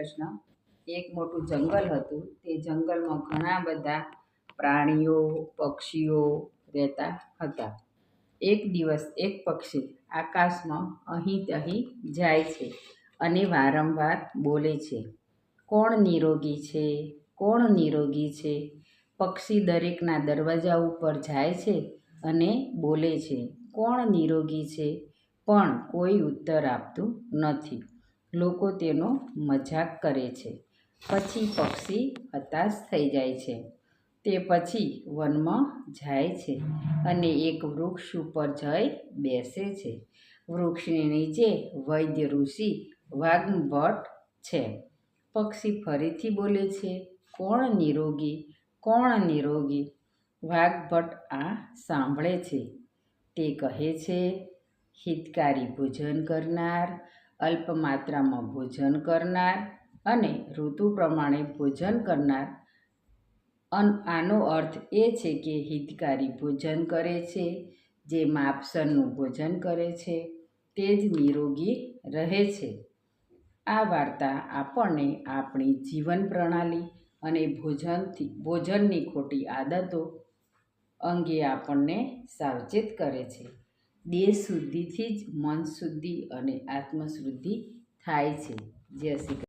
કૃષ્ણ. એક મોટું જંગલ હતું. તે જંગલમાં ઘણા બધા પ્રાણીઓ, પક્ષીઓ રહેતા હતા. એક દિવસ એક પક્ષી આકાશમાં અહીં તહીં જાય છે અને વારંવાર બોલે છે, કોણ નિરોગી છે? કોણ નિરોગી છે? પક્ષી દરેકના દરવાજા ઉપર જાય છે અને બોલે છે, કોણ નિરોગી છે? પણ કોઈ ઉત્તર આપતું નથી. લોકો તેનો મજાક કરે છે. પછી પક્ષી હતાશ થઈ જાય છે. તે પછી વનમાં જાય છે અને એક વૃક્ષ ઉપર જઈ બેસે છે. વૃક્ષની નીચે વૈદ્ય ઋષિ વાગ્ભટ છે. પક્ષી ફરીથી બોલે છે, કોણ નિરોગી? કોણ નિરોગી? વાઘભટ્ટ આ સાંભળે છે. તે કહે છે, હિતકારી ભોજન કરનાર અલ્પ માત્રામાં ભોજન કરનાર અને ઋતુ પ્રમાણે ભોજન કરનાર. આનો અર્થ એ છે કે હિતકારી ભોજન કરે છે, જે માપસરનું ભોજન કરે છે, તે જ નિરોગી રહે છે. આ વાર્તા આપણને આપણી જીવન પ્રણાલી અને ભોજનથી, ભોજનની ખોટી આદતો અંગે આપણને સાવચેત કરે છે. દેહ શુદ્ધિથી જ મન શુદ્ધિ અને આત્મશુદ્ધિ થાય છે. જય શ્રી